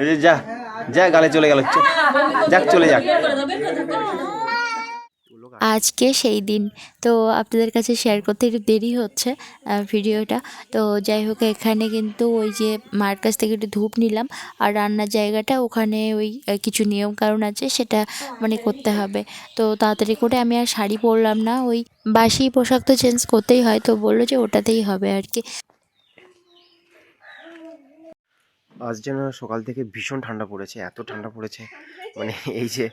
যে যা গালে চলে গেল যাক চলে যাক আজকে সেই দিন। তো আপনাদের কাছে শেয়ার করতে একটু দেরি হচ্ছে ভিডিওটা তো যাই হোক এখানে কিন্তু ওই যে মার কাছ থেকে একটু ধূপ নিলাম। আর রান্নার জায়গাটা ওখানে ওই কিছু নিয়ম কারণ আছে সেটা মানে করতে হবে। তো তাড়াতাড়ি করে আমি আর শাড়ি পরলাম না ওই বাসি পোশাক তো চেঞ্জ করতেই হয় তো বলল যে ওটাতেই হবে আর কি। আজ যেন সকাল থেকে ভীষণ ঠান্ডা পড়েছে এত ঠান্ডা পড়েছে। মানে এই যে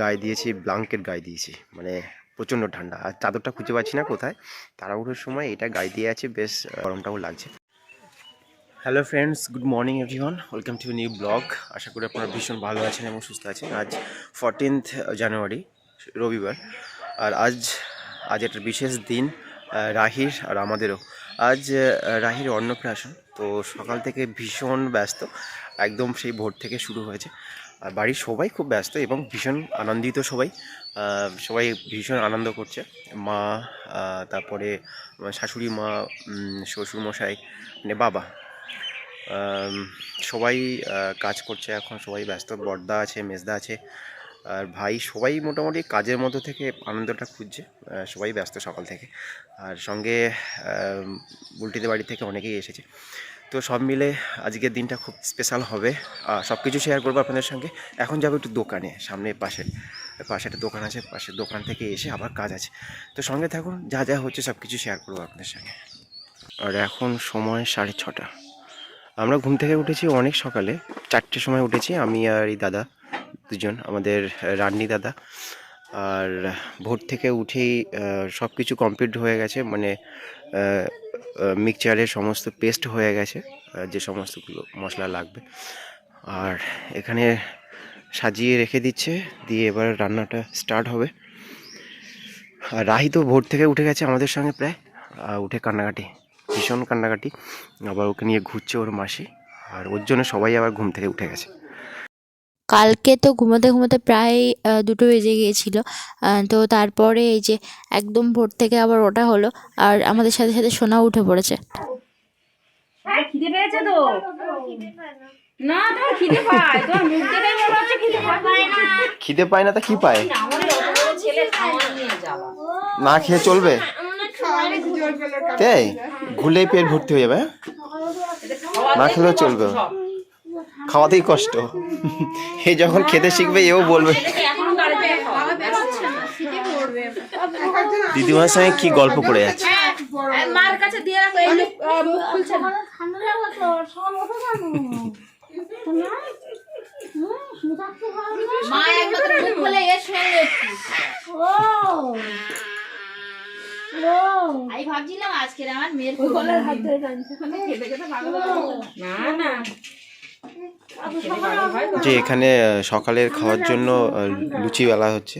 গায়ে দিয়েছি ব্লাঙ্কেট গায়ে দিয়েছি। মানে প্রচণ্ড ঠান্ডা। আর চাদরটা খুঁজে পাচ্ছি না কোথায়। তাড়াহুড়োর সময় এটা গায়ে দিয়ে আছে, বেশ গরমটাও লাগছে। Hello friends good morning everyone welcome to new blog আশা করি আপনারা ভীষণ ভালো আছেন এবং সুস্থ আছেন। আজ ফোরটিন্থ জানুয়ারি রবিবার। আর আজ আজ একটা বিশেষ দিন রাহির আর আমাদেরও। আজ রাহির অন্নপ্রাশন, তো সকাল থেকে ভীষণ ব্যস্ত। একদম সেই ভোর থেকে শুরু হয়েছে। আর বাড়ির সবাই খুব ব্যস্ত এবং ভীষণ আনন্দিত সবাই। সবাই ভীষণ আনন্দ করছে। মা তারপরে শাশুড়ি মা শ্বশুরমশাই মানে বাবা। সবাই কাজ করছে এখন, সবাই ব্যস্ত। বর্দা আছে, মেজদা আছে। আর ভাই সবাই মোটামুটি কাজের মধ্যে থেকে আনন্দটা খুঁজছে। সবাই ব্যস্ত সকাল থেকে। আর সঙ্গে বুলটিদের বাড়ি থেকে অনেকেই এসেছে। তো সব মিলে আজকের দিনটা খুব স্পেশাল হবে। সব কিছু শেয়ার করব আপনাদের সঙ্গে। এখন যাব একটু দোকানে, সামনে পাশে পাশে একটা দোকান আছে, পাশের দোকান থেকে এসে আবার কাজ আছে। তো সঙ্গে থাকুন, যা যা হচ্ছে সব কিছু শেয়ার করব আপনাদের সঙ্গে। আর এখন সময় সাড়ে ছটা। আমরা ঘুম থেকে উঠেছি অনেক সকালে, চারটের সময় উঠেছি, আমি আর এই দাদা দুজন, আমাদের রান্নি দাদা। আর ভোর থেকে উঠেই সব কিছু কমপ্লিট হয়ে গেছে মানে মিক্সচারের সমস্ত পেস্ট হয়ে গেছে যে সমস্তগুলো মশলা লাগবে। আর এখানে সাজিয়ে রেখে দিচ্ছে, দিয়ে এবার রান্নাটা স্টার্ট হবে। আর রাহি তো ভোর থেকে উঠে গেছে আমাদের সঙ্গে প্রায় উঠে কান্নাকাটি, ভীষণ কান্নাকাটি। আবার ওকে নিয়ে ঘুরছে ওর মাসি, আর ওর জন্য সবাই আবার ঘুম থেকে উঠে গেছে। কালকে তো ঘুমোতে ঘুমোতে প্রায় দুটো বেজে গিয়েছিল। তো তারপরে এই যে একদম ভোর থেকে আবার ওটা হলো আর আমাদের সাথে সাথে সোনা উঠে পড়েছে। হ্যাঁ, খিদে পেয়েছে তো? না তোমার খিদে পায়। তোমার মুখ দেখেই মনে হচ্ছে খিদে পায়। না খিদে পায় না তা কি পায়? না খেয়ে চলবে? তাই ঘুলেই পেট ভর্তি হয়ে যাবে হ্যাঁ? না খেলেও চলবে। খাওয়াতেই কষ্ট। এই যখন খেতে শিখবে এও বলবে। দিদিমার সঙ্গে কি গল্প করে যাচ্ছে মার কাছে দিয়ে রাখো এই মুখ খুলছে না মা একমাত্র মুখ খুলে এর সঙ্গে আমি ভাবছিলাম আজকের আমার মেয়ের হাত না না। যে এখানে সকালের খাওয়ার জন্য লুচি বেলা হচ্ছে।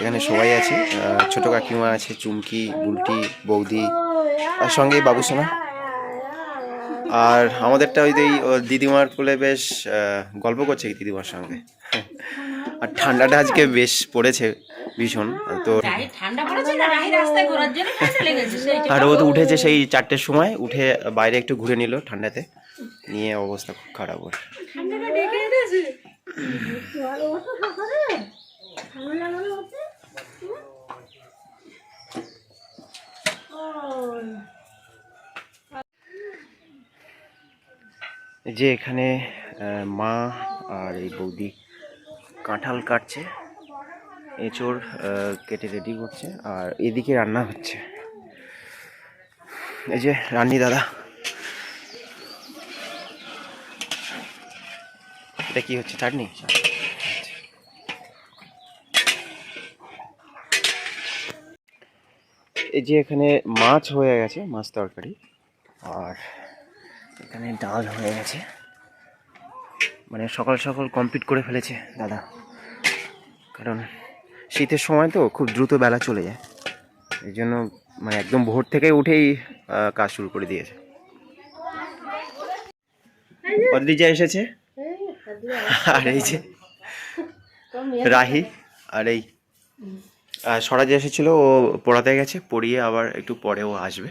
এখানে সবাই আছে ছোট কাকিমা আছে চুমকি বুলটি বৌদি আর সঙ্গে বাবুসোনা। আর আমাদেরটা ওই যে এই, দিদিমার কোলে বেশ গল্প করছে দিদিমার সঙ্গে। আর ঠান্ডাটা আজকে বেশ পড়েছে ভীষণ। তো ঠান্ডা পড়েছে না? রাহি রাস্তায় ঘোরার জন্য ঠান্ডা লেগেছে সেই আর ও তো উঠেছে সেই চারটের সময় উঠে বাইরে একটু ঘুরে নিল ঠান্ডাতে। নিয়ে অবস্থা খুব খারাপ ওর। যে এখানে মা আর এই বৌদি কাঁঠাল কাটছে। এঁচড় কেটে রেডি করছে। আর এদিকে রান্না হচ্ছে। এই যে রান্নি দাদা। এটা কি হচ্ছে? চাটনি এই যে এখানে মাছ হয়ে গেছে, মাছ তরকারি। আর এখানে ডাল হয়ে গেছে। মানে সকাল সকাল কমপ্লিট করে ফেলেছে দাদা। কারণ শীতের সময় তো খুব দ্রুত বেলা চলে যায়। এই জন্য মানে একদম ভোর থেকে উঠেই কাজ শুরু করে দিয়েছে। অদ্রিজা এসেছে। আর এই যে রাহি আর এই স্বরাজ এসেছিল, ও পড়াতে গেছে, পড়িয়ে আবার একটু পরে ও আসবে।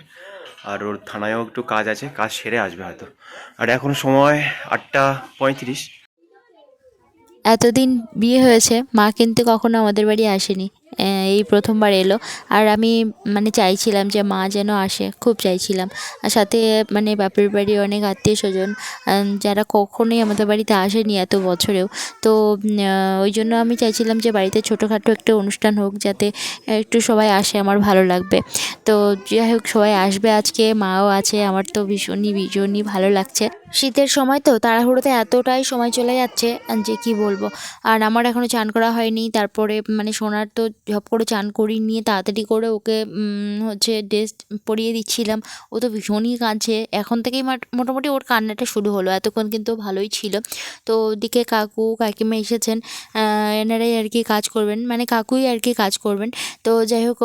আর ওর থানায়ও একটু কাজ আছে, কাজ সেরে আসবে হয়তো। আর এখন সময় আটটা পঁয়ত্রিশ। এতদিন বিয়ে হয়েছে, মা কিন্তু কখনো আমাদের বাড়ি আসেনি। এই প্রথমবার এলো। আর আমি মানে চাইছিলাম যে মা যেন আসে, খুব চাইছিলাম। আর সাথে মানে বাপের বাড়ি অনেক আত্মীয় স্বজন যারা কখনোই আমাদের বাড়িতে আসেনি এত বছরেও। তো ওই জন্য আমি চাইছিলাম যে বাড়িতে ছোটোখাটো একটা অনুষ্ঠান হোক, যাতে একটু সবাই আসে, আমার ভালো লাগবে। তো, যাই হোক, সবাই আসবে আজকে, মাও আছে, আমার তো ভীষণই ভীষণই ভালো লাগছে। শীতের সময় তো তাড়াহুড়োতে এতটাই সময় চলে যাচ্ছে, যে কি বলব। আর আমার এখনও চান করা হয়নি, তারপরে মানে সোনার তো ঝপ করে চান করিয়ে নিয়ে তাড়াতাড়ি করে ওকে হচ্ছে ড্রেস পরিয়ে দিচ্ছিলাম। ও তো ভীষণই কাঁদছে। এখন থেকেই মাট- মোটামুটি ওর কান্নাটা শুরু হলো। এতক্ষণ কিন্তু ভালোই ছিল। তো ওদিকে কাকু, কাকিমা এসেছেন। এনারাই আর কি কাজ করবেন। মানে কাকুই আর কি কাজ করবেন। তো যাই হোক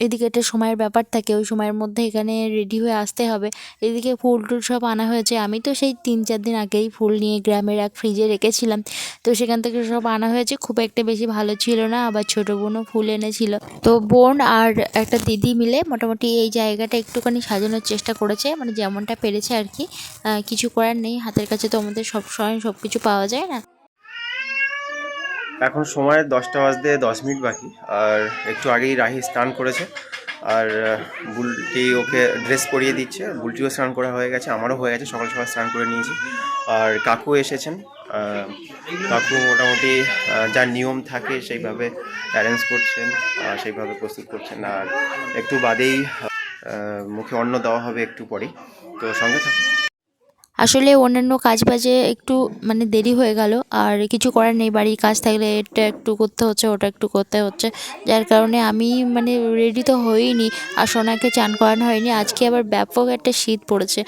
এদিকে একটা সময়ের ব্যাপার থাকে। ওই সময়ের মধ্যে এখানে রেডি হয়ে আসতে হবে। এদিকে ফুল টুল সব আনা হয়েছে। আমি তো সেই তিন চার দিন আগেই ফুল নিয়ে গ্রামের এক ফ্রিজে রেখেছিলাম। তো সেখান থেকে সব আনা হয়েছে। খুব একটা বেশি ভালো ছিল না। আবার ছোটো বোনও ফুল এনেছিল। তো বোন আর একটা দিদি মিলে মোটামুটি এই জায়গাটা একটুখানি সাজানোর চেষ্টা করেছে মানে যেমনটা পেরেছে আর কি। কিছু করার নেই, হাতের কাছে তো আমাদের সব সময় সব কিছু পাওয়া যায় না। এখন সময় দশটা বাজতে দশ মিনিট বাকি, আর একটু আগেই রাহি স্নান করেছে। আর বুলটি ওকে ড্রেস পরিয়ে দিচ্ছে, বুলটিও স্নান করা হয়ে গেছে, আমারও হয়ে গেছে, সকাল সকাল স্নান করে নিয়েছি। আর কাকু এসেছেন কাকু মোটামুটি যা নিয়ম থাকে সেইভাবে অ্যারেঞ্জ করছেন সেইভাবে প্রস্তুত করছেন। আর একটু বাদেই মুখে অন্ন দেওয়া হবে একটু পরেই। তো সঙ্গে থাকুন। আসলে অন্যান্য কাজ বাজে একটু মানে দেরি হয়ে গেল। আর কিছু করার নেই, বাড়ির কাজ থাকলে এটা একটু করতে হচ্ছে, ওটা একটু করতে হচ্ছে। যার কারণে আমি মানে রেডি তো হইনি, আর সোনাকে চান করানো হয়নি। আজকে আবার ব্যাপক একটা শীত পড়েছে।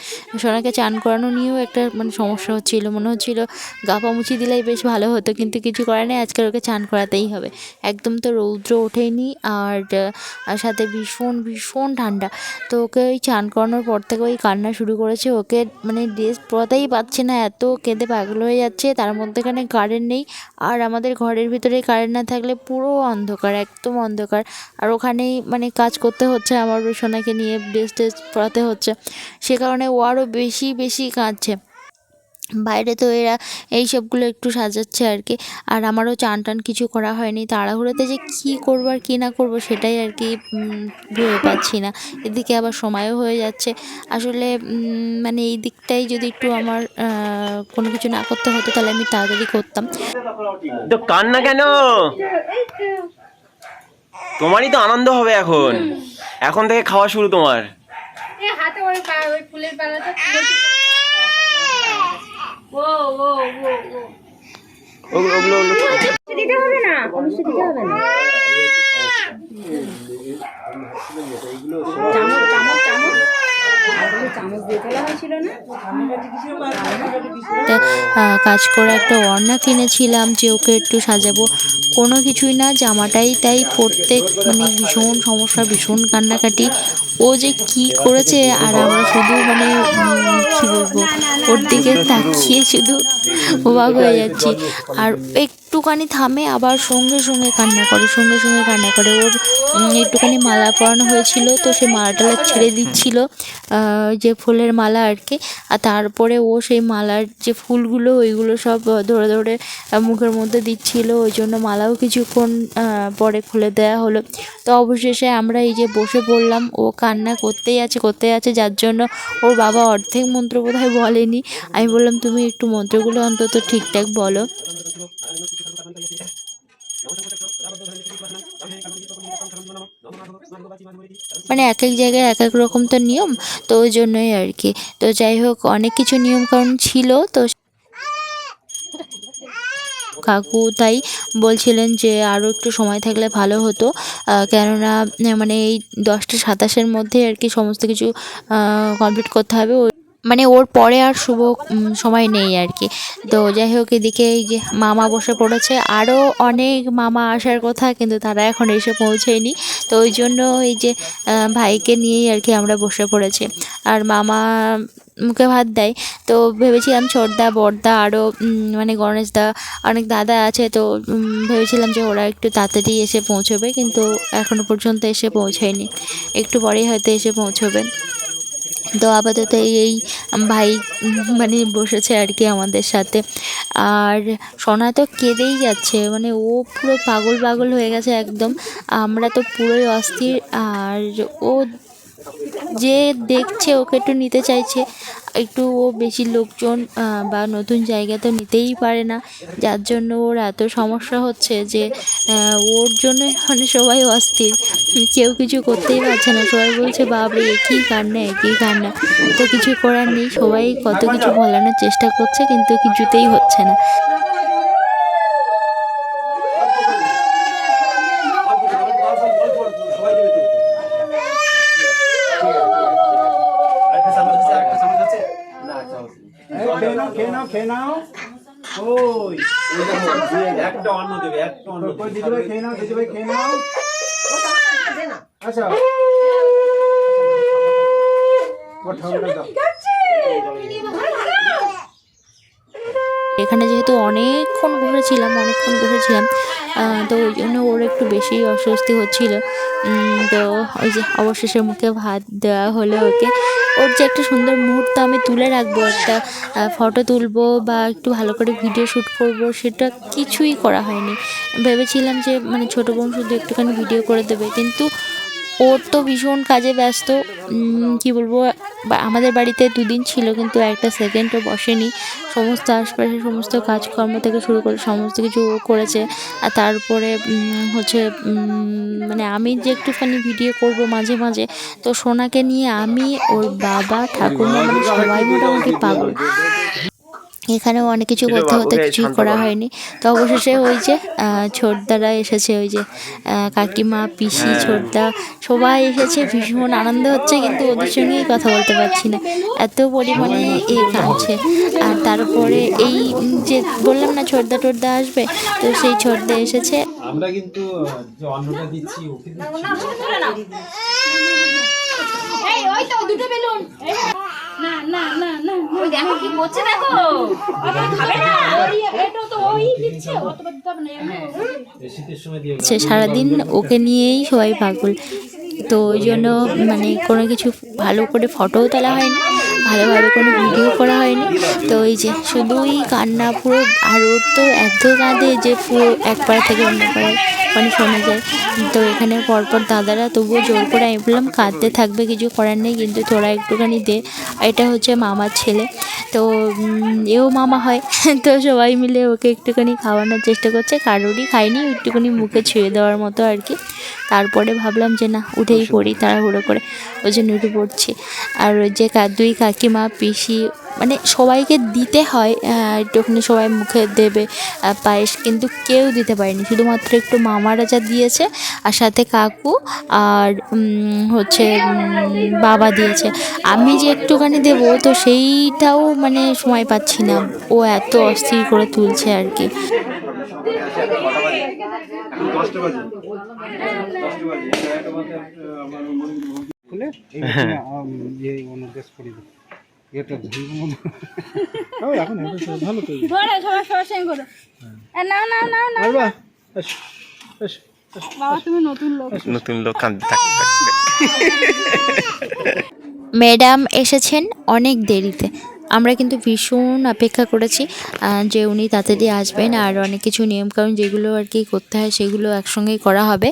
সোনাকে চান করানো নিয়েও একটা মানে সমস্যা হচ্ছিল, মনে হচ্ছিল গা মুছি দিলেই বেশ ভালো হতো, কিন্তু কিছু করার নেই, আজকে ওকে চান করাতেই হবে। একদম তো রৌদ্র ওঠেনি, আর সাথে ভীষণ ভীষণ ঠান্ডা। তো ওকে ওই চান করানোর পর থেকে ওই কান্না শুরু করেছে। ওকে মানে ড্রেস পরাতেই পাচ্ছে না, এত কেঁদে পাগল হয়ে যাচ্ছে, তার মধ্যেখানে কারেন্ট নেই। আর আমাদের ঘরের ভিতরে কারেন্ট না থাকলে পুরো অন্ধকার, একদম অন্ধকার। আর ওখানেই মানে কাজ করতে হচ্ছে আমার সোনাকে নিয়ে ড্রেস টেস্ট পড়াতে হচ্ছে। সে কারণে ও আরও বেশি বেশি কাঁদছে। বাইরে তো এরা এই সবগুলো একটু সাজাচ্ছে আর কি। আর আমারও চান টান কিছু করা হয়নি। তাড়াহুড়োতে যে কী করব আর কী না করব সেটাই আর কি ভেবে পাচ্ছি না। এদিকে আবার সময়ও হয়ে যাচ্ছে। আসলে মানে এই দিকটাই যদি একটু আমার কোনো কিছু না করতে হতো তাহলে আমি তাড়াতাড়ি করতাম। তো কান্না কেন? তোমারই তো আনন্দ হবে এখন। এখন থেকে খাওয়া শুরু তোমার। হাতে ওই ফুলের পালাটা ও ও ওগুলো দিতে হবে না। মিষ্টি দিতে হবে না। চামচ চামচ চামচ কাজ করে একটা ওড়না কিনেছিলাম যে ওকে একটু সাজাবো। কোনো কিছুই না, জামাটাই তাই প্রত্যেক মানে ভীষণ সমস্যা, ভীষণ কান্নাকাটি। ও যে কি করেছে আর আমরা শুধু মানে কি বলব, ওর দিকে তাকিয়ে শুধু অবাক হয়ে যাচ্ছি। আর একটুখানি থামে, আবার সঙ্গে সঙ্গে কান্না করে, সঙ্গে সঙ্গে কান্না করে। ওর একটুখানি মালা পরানো হয়েছিল, তো সে মালাটা ছেড়ে দিচ্ছিল যে ফুলের মালা আর কি। আর তারপরে ও সেই মালার যে ফুলগুলো, ওইগুলো সব ধরে ধরে মুখের মধ্যে দিচ্ছিল। ওই জন্য মালাও কিছুক্ষণ পরে খুলে দেওয়া হলো। তো অবশেষে আমরা এই যে বসে পড়লাম, ও কান্না করতেই আছে করতেই আছে। যার জন্য ওর বাবা অর্ধেক মন্ত্র বোধহয় বলেনি। আমি বললাম, তুমি একটু মন্ত্রগুলো অন্তত ঠিকঠাক বলো। মানে এক এক জায়গায় এক এক রকম তো নিয়ম, তো ওই জন্যই আর কি। তো যাই হোক, অনেক কিছু নিয়ম কারণ ছিল, তো কাকু তাই বলছিলেন যে আরও একটু সময় থাকলে ভালো হতো। কেননা মানে এই দশটা সাতাশের মধ্যে আর কি সমস্ত কিছু কমপ্লিট করতে হবে। ওই মানে ওর পরে আর শুভ সময় নেই আর কি। তো যাই হোক, এদিকে এই যে মামা বসে পড়েছে। আরও অনেক মামা আসার কথা, কিন্তু তারা এখন এসে পৌঁছেয়নি তো ওই জন্য এই যে ভাইকে নিয়েই আর কি আমরা বসে পড়েছি। আর মামা মুখে ভাত দেয়। তো ভেবেছিলাম ছোটদা, বড়দা আরও মানে গণেশদা অনেক দাদা আছে। তো ভেবেছিলাম যে ওরা একটু তাড়াতাড়ি এসে পৌঁছবে, কিন্তু এখনও পর্যন্ত এসে পৌঁছায়নি। একটু পরেই হয়তো এসে পৌঁছবে। তো আপাতত এই ভাই মানে বসেছে আর কি আমাদের সাথে। আর সোনা তো কেঁদেই যাচ্ছে মানে ও পুরো পাগল পাগল হয়ে গেছে একদম। আমরা তো পুরোই অস্থির, আর ও যে দেখছে, ওকে একটু নিতে চাইছে। একটু ও বেশি লোকজন বা নতুন জায়গা তো নিতেই পারে না। যার জন্য ওর এত সমস্যা হচ্ছে যে ওর জন্য মানে সবাই অস্থির। কেউ কিছু করতেই পারছে না। সবাই বলছে, বাবরে একই কান্না একই কান্না? তো কিছু করার নেই। সবাই কত কিছু বলানোর চেষ্টা করছে, কিন্তু কিছুতেই হচ্ছে না খেয়ে নাও খেয়ে নাও। ওই একটা দেবে একটা ওই খেয়ে নাও দিদি ভাই খেয়ে নাও। আচ্ছা। ওর ঠান্ডা দাও এখানে যেহেতু অনেকক্ষণ ঘুরেছিলাম অনেকক্ষণ ঘুরেছিলাম তো ওই জন্য ওর একটু বেশি অস্বস্তি হচ্ছিল। তো ওই যে অবশেষে মুখে ভাত দেওয়া হলো ওকে। ওর যে একটা সুন্দর মুহূর্ত আমি তুলে রাখব, একটা ফটো তুলবো বা একটু ভালো করে ভিডিও শ্যুট করব, সেটা কিছুই করা হয়নি। ভেবেছিলাম যে মানে ছোটো বোন শুধু একটুখানি ভিডিও করে দেবে, কিন্তু ওর তো ভীষণ কাজে ব্যস্ত কি বলব আমাদের বাড়িতে দুদিন ছিল, কিন্তু একটা সেকেন্ডও বসেনি। সমস্ত আশপাশের সমস্ত কাজকর্ম থেকে শুরু করে সমস্ত কিছু করেছে। আর তারপরে হচ্ছে মানে আমি যে একটুখানি ভিডিও করব মাঝে মাঝে, তো সোনাকে নিয়ে আমি ওর বাবা ঠাকুমা মানে সবাই মোটামুটি পাগল। এখানেও অনেক কিছু করতে হতে কিছুই করা হয়নি। তো অবশেষে ওই যে ছোটদারা এসেছে ওই যে কাকিমা পিসি ছোটদা সবাই এসেছে। ভীষণ আনন্দ হচ্ছে কিন্তু ওদের সঙ্গেই কথা বলতে পারছি না। এত পরিমাণে এ কাঁদছে। আর তারপরে এই যে বললাম না ছোটদা টোটদা আসবে তো সেই ছোটদা এসেছে। আমরা কিন্তু যে অন্নটা দিচ্ছি ওকে দিচ্ছি। এই ওই তো দুটো বেলুন। না না না না ওই দেখো কি করছে দেখো খাবে না এটা তো ওই দিচ্ছে অত দিতে হবে না এমনি। এই শীতের সময় দিয়ে সে সারাদিন ওকে নিয়েই সবাই পাগল তো ওই জন্য মানে কোনো কিছু ভালো করে ফটোও তোলা হয়নি, ভালোভাবে কোনো ভিডিও করা হয়নি। তো ওই যে শুধুই কান্না পুরো, আর ওর তো এত কাঁদে যে পুরো এক পাড়া থেকে অন্য পাড়ায় মানে শোনা যায়। তো এখানে পরপর দাদারা তবুও জোর করে, আমি বললাম, কাঁদতে থাকবে, কিছু করার নেই, কিন্তু তোরা একটুখানি দে। এটা হচ্ছে মামার ছেলে। তো এও মামা হয়। তো সবাই মিলে ওকে একটুখানি খাওয়ানোর চেষ্টা করছে। কারোরই খায়নি একটুখানি মুখে ছুঁয়ে দেওয়ার মতো আর কি। তারপরে ভাবলাম যে না উঠেই পড়ি তাড়াহুড়ো করে। ওই জন্য উঠে পড়ছি। আর ওই যে দুই কাকিমা পিসি মানে সবাইকে দিতে হয় আহ, একটুখানি সবাই মুখে দেবে পায়েস কিন্তু কেউ দিতে পারেনি। শুধুমাত্র একটু মামারা যা দিয়েছে আর সাথে কাকু আর হচ্ছে বাবা দিয়েছে। আমি যে একটুখানি দেবো তো সেইটাও মানে সময় পাচ্ছি না। ও এত অস্থির করে তুলছে আর কি। ম্যাডাম এসেছেন অনেক দেরিতে। আমরা কিন্তু ভীষণ অপেক্ষা করেছি যে উনি তাড়াতাড়ি আসবেন আর অনেক কিছু নিয়মকানুন যেগুলো আর কি করতে হয় সেগুলো একসঙ্গেই করা হবে।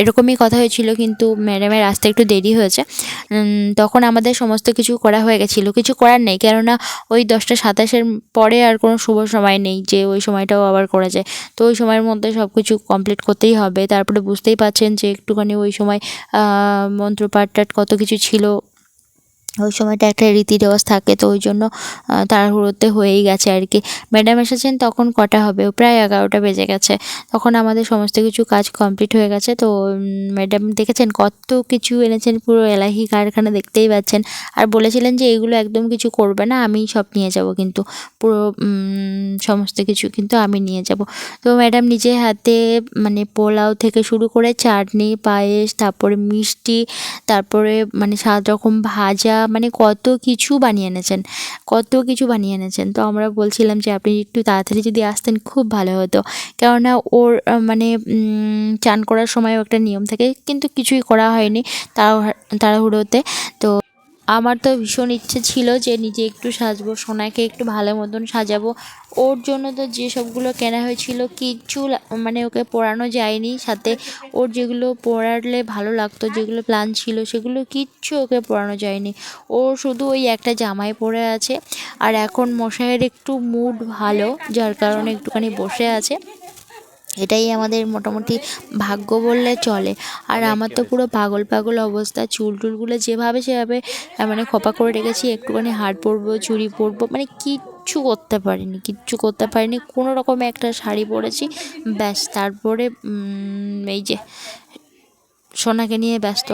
এরকমই কথা হয়েছিল কিন্তু ম্যাডামের আসতে একটু দেরি হয়েছে। তখন আমাদের সমস্ত কিছু করা হয়ে গেছিল। কিছু করার নেই কেননা ওই দশটা সাতাশের পরে আর কোনো শুভ সময় নেই যে ওই সময়টাও আবার করা যায় তো ওই সময়ের মধ্যে সব কিছু কমপ্লিট করতেই হবে। তারপরে বুঝতেই পারছেন যে একটুখানি ওই সময় মন্ত্রপাঠ টাট কত কিছু ছিল। ওই সময়টা একটা রীতি রেওয়াজ থাকে, তো ওই জন্য তাড়াহুড়োতে হয়েই গেছে আর কি। ম্যাডাম এসেছেন তখন কটা হবে? প্রায় এগারোটা বেজে গেছে। তখন আমাদের সমস্ত কিছু কাজ কমপ্লিট হয়ে গেছে, তো ম্যাডাম দেখেছেন কত কিছু এনেছেন, পুরো এলাহি কারখানা দেখতেই পাচ্ছেন। আর বলেছিলেন যে এগুলো একদম কিছু করবে না আমি সব নিয়ে যাব কিন্তু, পুরো সমস্ত কিছু কিন্তু আমি নিয়ে যাব। তো ম্যাডাম নিজে হাতে মানে পোলাও থেকে শুরু করে চাটনি, পায়েস, তারপরে মিষ্টি, তারপরে মানে সাত রকম ভাজা মানে কত কিছু বানিয়ে এনেছেন, কত কিছু বানিয়ে এনেছেন। তো আমরা বলছিলাম যে আপনি একটু তাড়াতাড়ি যদি আসতেন খুব ভালো হতো। কেননা ওর মানে চান করার সময়ও একটা নিয়ম থাকে, কিন্তু কিছুই করা হয়নি তাড়াহুড়ো, তাড়াহুড়োতে। তো আমার তো ভীষণ ইচ্ছে ছিল যে নিজে একটু সাজবো, সোনাকে একটু ভালো মতন সাজাবো। ওর জন্য তো যেসবগুলো কেনা হয়েছিল কিচ্ছু মানে ওকে পরানো যায়নি। সাথে ওর যেগুলো পরালে ভালো লাগতো, যেগুলো প্ল্যান ছিল, সেগুলো কিচ্ছু ওকে পরানো যায়নি। ও শুধু ওই একটা জামাই পরে আছে। আর এখন মশাইয়ের একটু মুড ভালো, যার কারণে একটুখানি বসে আছে। এটাই আমাদের মোটামুটি ভাগ্য বললে চলে। আর আমার তো পুরো পাগল পাগল অবস্থা। চুল টুলগুলো যেভাবে সেভাবে মানে খোপা করে রেখেছি একটুখানি হার পরবো চুড়ি পরবো মানে কিচ্ছু করতে পারিনি কিচ্ছু করতে পারিনি। কোনো রকমে একটা শাড়ি পরেছি ব্যাস। তারপরে এই যে সোনাকে নিয়ে ব্যস্ত।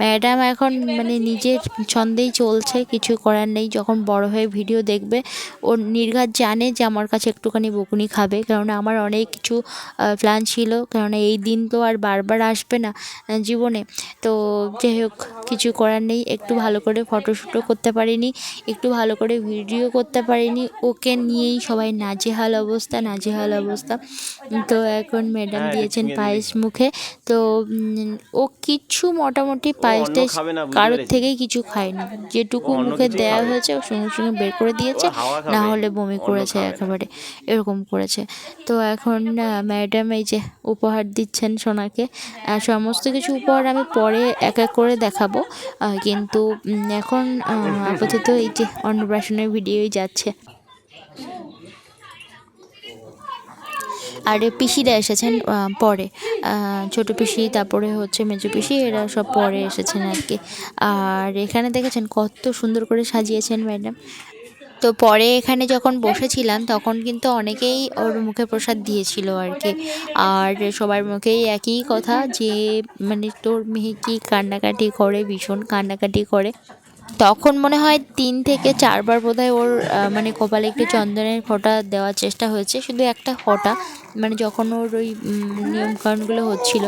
ম্যাডাম এখন মানে নিজের ছন্দেই চলছে কিছু করার নেই। যখন বড় হয়ে ভিডিও দেখবে ও নির্ঘাত জানে যে আমার কাছে একটুখানি বকুনি খাবে। কারণ আমার অনেক কিছু প্ল্যান ছিল। কেননা এই দিন তো আর বারবার আসবে না জীবনে। তো যাই হোক কিছু করার নেই। একটু ভালো করে ফটোশ্যুটও করতে পারিনি একটু ভালো করে ভিডিও করতে পারিনি। ওকে নিয়েই সবাই নাজেহাল অবস্থা নাজেহাল অবস্থা। তো এখন ম্যাডাম দিয়েছেন পায়েস মুখে। তো ও কিচ্ছু মোটামুটি পায়েস টায়েস খাবে না, বুঝতে কারোর থেকেই কিছু খায়নি। যেটুকু মুখে দেওয়া হয়েছে ও সঙ্গে সঙ্গে বের করে দিয়েছে না হলে বমি করেছে একেবারে এরকম করেছে। তো এখন ম্যাডাম এই যে উপহার দিচ্ছেন সোনাকে সমস্ত কিছু উপহার আমি পরে এক এক করে দেখাবো। কিন্তু এখন আপাতত এই যে অন্নপ্রাশনের ভিডিওই যাচ্ছে। আর পিসিরা এসেছেন পরে। ছোট পিসি, তারপরে হচ্ছে মেজো পিসি, এরা সব পরে এসেছেন আর কি। আর এখানে দেখেছেন কত সুন্দর করে সাজিয়েছেন ম্যাডাম। তো পরে এখানে যখন বসেছিলাম, তখন কিন্তু অনেকেই ওর মুখে প্রসাদ দিয়েছিল আর কি। আর সবার মুখেই একই কথা যে মানে তোর মেয়ে কি কান্নাকাটি করে, ভীষণ কান্নাকাটি করে। তখন মনে হয় তিন থেকে চারবার বোধহয় ওর মানে কপালে একটু চন্দনের ফোঁটা দেওয়ার চেষ্টা হয়েছে। শুধু একটা ফোঁটা মানে যখন ওর ওই নিয়মকানুনগুলো হচ্ছিল,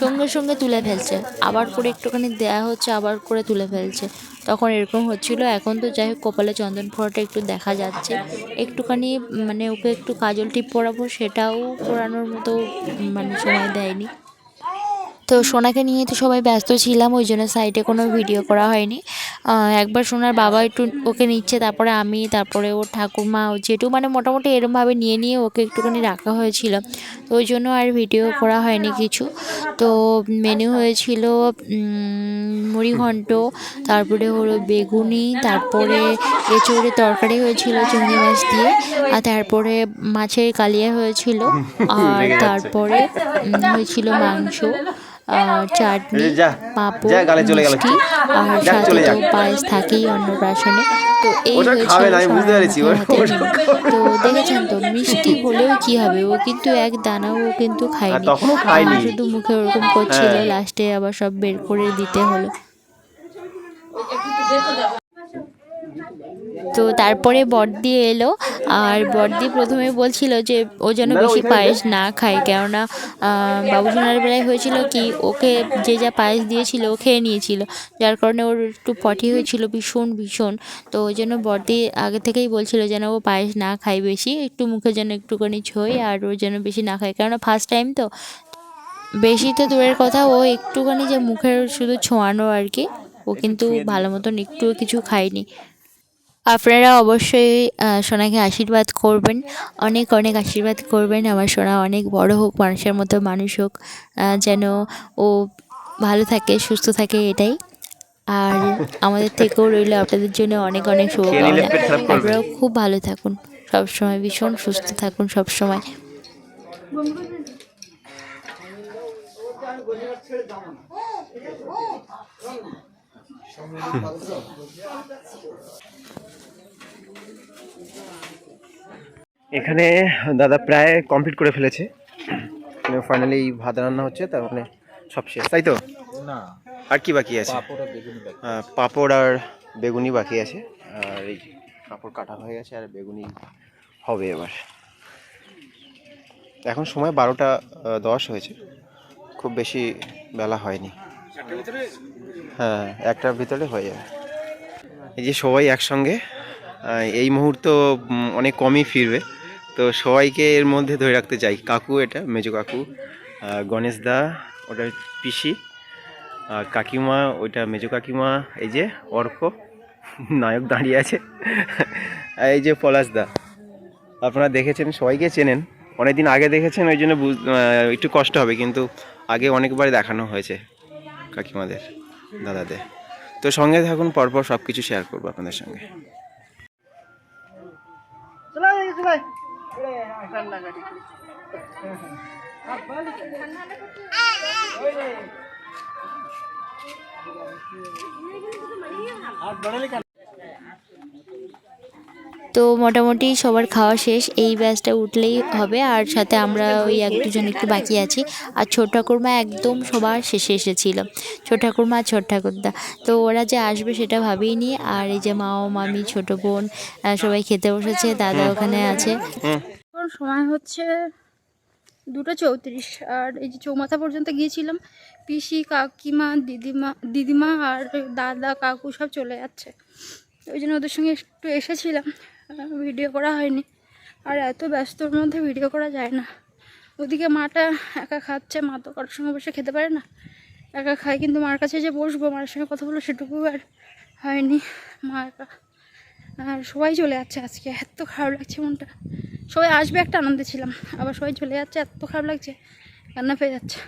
সঙ্গে সঙ্গে তুলে ফেলছে। আবার করে একটুখানি দেয়া হচ্ছে, আবার করে তুলে ফেলছে। তখন এরকম হচ্ছিল। এখন তো যাই হোক, কপালে চন্দন ফোঁড়াটা একটু দেখা যাচ্ছে। একটুখানি মানে ওকে একটু কাজল টিপ পরাবো, সেটাও পরানোর মতো মানে সময় দেয়নি। তো সোনাকে নিয়ে তো সবাই ব্যস্ত ছিলাম, ওই জন্য সাইডে কোনো ভিডিও করা হয়নি। একবার সোনার বাবা একটু ওকে নিচ্ছে তারপরে আমি তারপরে ওর ঠাকুমা ও জেঠু মানে মোটামুটি এরমভাবে নিয়ে নিয়ে ওকে একটুখানি রাখা হয়েছিল। তো ওই জন্য আর ভিডিও করা হয়নি কিছু। তো মেনু হয়েছিল মুড়ি ঘন্ট তারপরে হলো বেগুনি তারপরে এঁচোড়ে তরকারি হয়েছিল চিংড়ি মাছ দিয়ে আর তারপরে মাছের কালিয়া হয়েছিল আর তারপরে হয়েছিল মাংস। চাটনি পাঁপড়। মিষ্টি আর সাথে তো পায়েস থাকেই অন্নপ্রাশনে তো এই। তো দেখেছেন তো মিষ্টি হলেও কি হবে ও কিন্তু এক দানাও ও কিন্তু খায়নি শুধু মুখে ওরকম করছিল হ্যাঁ। লাস্টে আবার সব বের করে দিতে হলো তো তারপরে বর্দি এলো আর বর্দি প্রথমে বলছিল যে ও যেন বেশি পায়েস না খায় কেননা বাবুসোনার বেলায় হয়েছিল কি ওকে যে যা পায়েস দিয়েছিল ও খেয়ে নিয়েছিল। যার কারণে ওর একটু পটি হয়েছিল ভীষণ ভীষণ। তো ওই জন্য বর্দি আগে থেকেই বলছিল যেন ও পায়েস না খায় বেশি একটু মুখে যেন একটুখানি ছই আর ও যেন বেশি না খায়। কেননা ফার্স্ট টাইম তো। বেশি তো দূরের কথা ও একটুখানি যে মুখের শুধু ছোঁয়ানো আর কি ও কিন্তু ভালো মতন একটুও কিছু খায়নি। আপনারা অবশ্যই সোনাকে আশীর্বাদ করবেন অনেক অনেক আশীর্বাদ করবেন আমার সোনা অনেক বড় হোক মানুষের মতো মানুষ হোক যেন ও ভালো থাকে সুস্থ থাকে এটাই আর আমাদের থেকেও রইল আপনাদের জন্য অনেক অনেক শুভকামনা। আপনারাও খুব ভালো থাকুন সবসময় ভীষণ সুস্থ থাকুন সবসময় এখানে দাদা প্রায় কমপ্লিট করে ফেলেছে। ফাইনালি ভাত রান্না হচ্ছে তার মানে সব শেষ তাই তো? না। আর কি বাকি আছে? পাপড় আর বেগুনি বাকি। আছে। আর এই পাঁপড় কাটা হয়ে গেছে আর বেগুনি হবে এবার। এখন সময় বারোটা দশ হয়েছে। খুব বেশি বেলা হয়নি। হ্যাঁ একটার ভিতরে হয়ে যাবে। এই যে সবাই একসঙ্গে এই মুহূর্ত অনেক কমই ফিরবে। তো সবাইকে এর মধ্যে ধরে রাখতে চাই। কাকু এটা, মেজো কাকু গণেশ দা, ওটা পিসি, আর কাকিমা, ওইটা মেজো কাকিমা, এই যে অর্ক, নায়ক দাঁড়িয়ে আছে। এই যে পলাশ দা। আপনারা দেখেছেন, সবাইকে চেনেন। অনেকদিন আগে দেখেছেন, ওই জন্য একটু কষ্ট হবে, কিন্তু আগে অনেকবার দেখানো হয়েছে কাকিমাদের। দাদাদের তো সঙ্গে থাকুন পরপর সব কিছু শেয়ার করব আপনাদের সঙ্গে। তো মোটামুটি সবার খাওয়া শেষ এই ব্যাচটা উঠলেই হবে। আর সাথে আমরা ওই এক দুজন একটু বাকি আছি। আর ছোট ঠাকুরমা একদম সবার শেষে এসেছিল। ছোট ঠাকুরমা আর ছোট ঠাকুরদা। তো ওরা যে আসবে সেটা ভাবিনি আর এই যে মা ও মামি ছোট বোন সবাই খেতে বসেছে দাদা ওখানে আছে। এখন সময় হচ্ছে দুটো চৌত্রিশ। আর এই যে চৌমাথা পর্যন্ত গিয়েছিলাম পিসি কাকিমা দিদিমা দিদিমা আর দাদা কাকু সব চলে যাচ্ছে। ওই জন্য ওদের সঙ্গে একটু এসেছিলাম। ভিডিও করা হয়নি। আর এত ব্যস্তর মধ্যে ভিডিও করা যায় না। ওদিকে মাটা একা খাচ্ছে, মা তো কারোর সঙ্গে বসে খেতে পারে না। একা খায়, কিন্তু মার কাছে যে বসবো, মার সঙ্গে কথা বলব সেটুকু আর হয়নি। মা একা। আর সবাই চলে যাচ্ছে আজকে, এত খারাপ লাগছে মনটা। সবাই আসবে, একটা আনন্দে ছিলাম। আবার সবাই চলে যাচ্ছে, এত খারাপ লাগছে, কান্না পেয়ে যাচ্ছে।